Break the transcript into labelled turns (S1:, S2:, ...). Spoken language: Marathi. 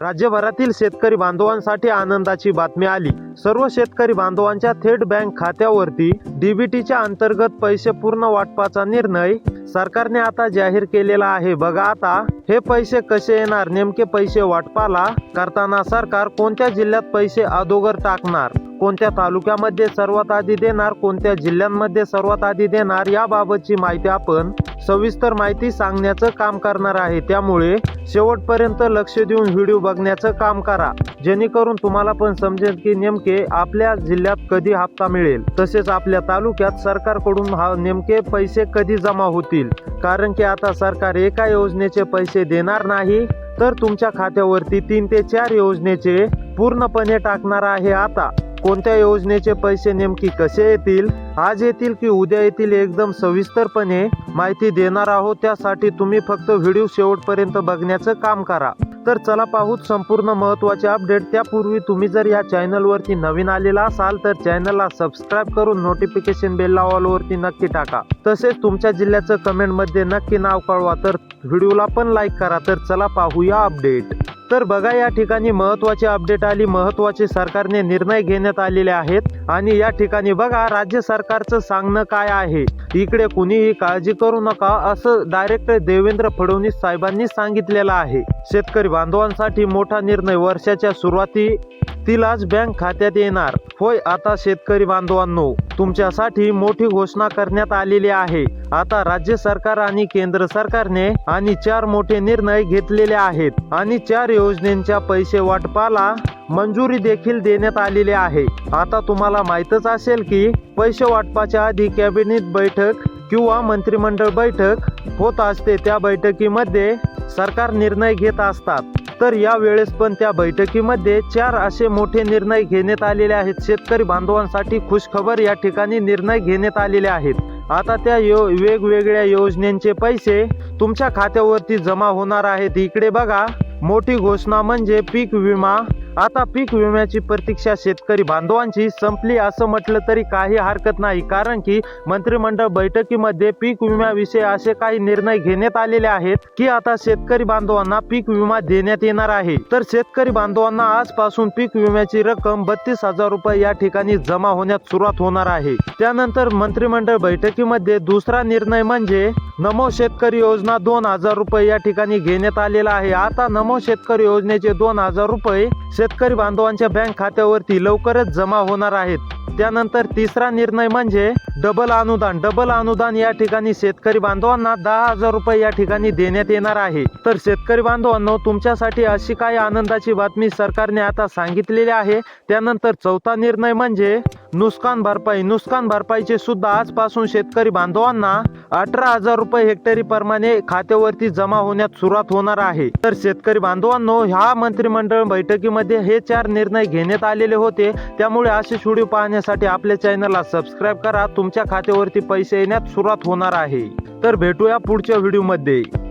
S1: राज्यभरातील शेतकरी बांधवांसाठी आनंदाची बातमी आली. सर्व शेतकरी बांधवांच्या थेट बँक खात्यावरती डीबीटीच्या अंतर्गत पैसे पूर्ण वाटपाचा निर्णय सरकारने आता जाहीर केलेला आहे. बघा आता हे पैसे कसे येणार? नेमके पैसे वाटपाला करताना सरकार कोणत्या जिल्ह्यात पैसे अधोगर टाकणार? कोणत्या तालुक्यामध्ये सर्वात आधी देणार कोणत्या जिल्ह्यांमध्ये सर्वात आधी देणार याबाबतची माहिती आपण सविस्तर माहिती सांगण्याचं काम करणार आहे. त्यामुळे शेवटपर्यंत लक्ष देऊन व्हिडिओ बघण्याचं काम करा. जेणेकरून तुम्हाला पण समजेल की नेमके आपल्या जिल्ह्यात कधी हप्ता मिळेल. तसेच आपल्या तालुक्यात सरकारकडून हा नेमके पैसे कधी जमा होतील. कारण की आता सरकार एका योजनेचे पैसे देणार नाही तर तुमच्या खात्यावरती तीन ते चार योजनेचे पूर्णपणे टाकणार आहे आता. कोणत्या योजनेचे पैसे नेमकी कसे येतील? आज येतील की उद्या येतील एकदम सविस्तरपणे माहिती देणार आहोत. त्यासाठी तुम्ही फक्त व्हिडिओ शेवटपर्यंत बघण्याचं काम करा. तर चला पाहूत संपूर्ण महत्त्वाचे अपडेट. त्यापूर्वी तुम्ही जर या चॅनलवरती नवीन आलेला असाल तर चॅनलला सबस्क्राईब करून नोटिफिकेशन बेल ऑलवरती नक्की टाका. तसेच तुमच्या जिल्ह्याचं कमेंटमध्ये नक्की नाव कळवा. तर व्हिडिओला पण लाईक करा. तर चला पाहूया अपडेट. तर बघा या ठिकाणी महत्वाची अपडेट आली. महत्त्वाचे सरकारने निर्णय घेण्यात आलेले आहेत. आणि या ठिकाणी बघा राज्य सरकारचं सांगणं काय आहे? इकडे कुणीही काळजी करू नका असं डायरेक्ट देवेंद्र फडणवीस साहेबांनी सांगितलेलं आहे. शेतकरी बांधवांसाठी मोठा निर्णय वर्षाच्या सुरुवाती तिलाच बँक खात्यात येणार. होय आता शेतकरी बांधवांनो तुमच्यासाठी मोठी घोषणा करण्यात आलेली आहे. आता राज्य सरकार आणि केंद्र सरकारने आणि चार मोठे निर्णय घेतलेले आहेत. आणि चार योजनेच्या पैसे वाटपाला मंजुरी देखील देण्यात आलेली आहे. आता तुम्हाला माहीतच असेल की पैसे वाटपाच्या आधी कॅबिनेट बैठक किंवा मंत्रिमंडळ बैठक होत असते. त्या बैठकीमध्ये सरकार निर्णय घेत असतात. तर या वेळेस पण त्या बैठकीमध्ये चार असे मोठे निर्णय घेण्यात आलेले आहेत. शेतकरी बांधवांसाठी खुशखबर या ठिकाणी निर्णय घेण्यात आलेले आहेत. आता त्या यो वेगवेगळ्या योजनेचे पैसे तुमच्या खात्यावरती जमा होणार आहेत. इकडे बघा मोठी घोषणा म्हणजे पीक विमा आता पीक विम्याची प्रतीक्षा शेतकरी बांधवांची संपली असं म्हटलं तरी काही हरकत नाही. कारण की मंत्रिमंडळ बैठकीमध्ये पीक विम्याविषयी असे काही निर्णय घेण्यात आलेले आहेत की आता शेतकरी बांधवांना पीक विमा देण्यात येणार आहे. तर शेतकरी बांधवांना आजपासून पीक विम्याची रक्कम बत्तीस हजार रुपये या ठिकाणी जमा होण्यास सुरुवात होणार आहे. त्यानंतर मंत्रिमंडळ बैठकीमध्ये दुसरा निर्णय म्हणजे नमो शेतकरी योजना दोन हजार रुपये या ठिकाणी घेण्यात आलेला आहे. आता नमो शेतकरी योजनेचे दोन हजार रुपये शेतकरी बांधवांच्या बँक खात्यावरती लवकरच जमा होणार आहेत. त्यानंतर तिसरा निर्णय म्हणजे डबल अनुदान. डबल अनुदान या ठिकाणी शेतकरी बांधवांना दहा हजार रुपये या ठिकाणी देण्यात येणार आहे. तर शेतकरी बांधवांनो तुमच्यासाठी अशी काही आनंदाची बातमी सरकारने आता सांगितलेली आहे. त्यानंतर चौथा निर्णय म्हणजे नुकसान भरपाई. नुकसान भरपाईचे सुद्धा आजपासून शेतकरी बांधवांना अठरा हजार रुपये हेक्टरी प्रमाणे खात्यावरती जमा होण्यास सुरुवात होणार आहे. तर शेतकरी बांधवांनो ह्या मंत्रिमंडळ बैठकीमध्ये हे चार निर्णय घेण्यात आलेले होते. त्यामुळे असे व्हिडिओ पाहण्यासाठी आपल्या चॅनलला सबस्क्राईब करा. तुमच्या खात्यावरती पैसे येण्यात सुरुवात होणार आहे. तर भेटूया पुढच्या व्हिडिओमध्ये.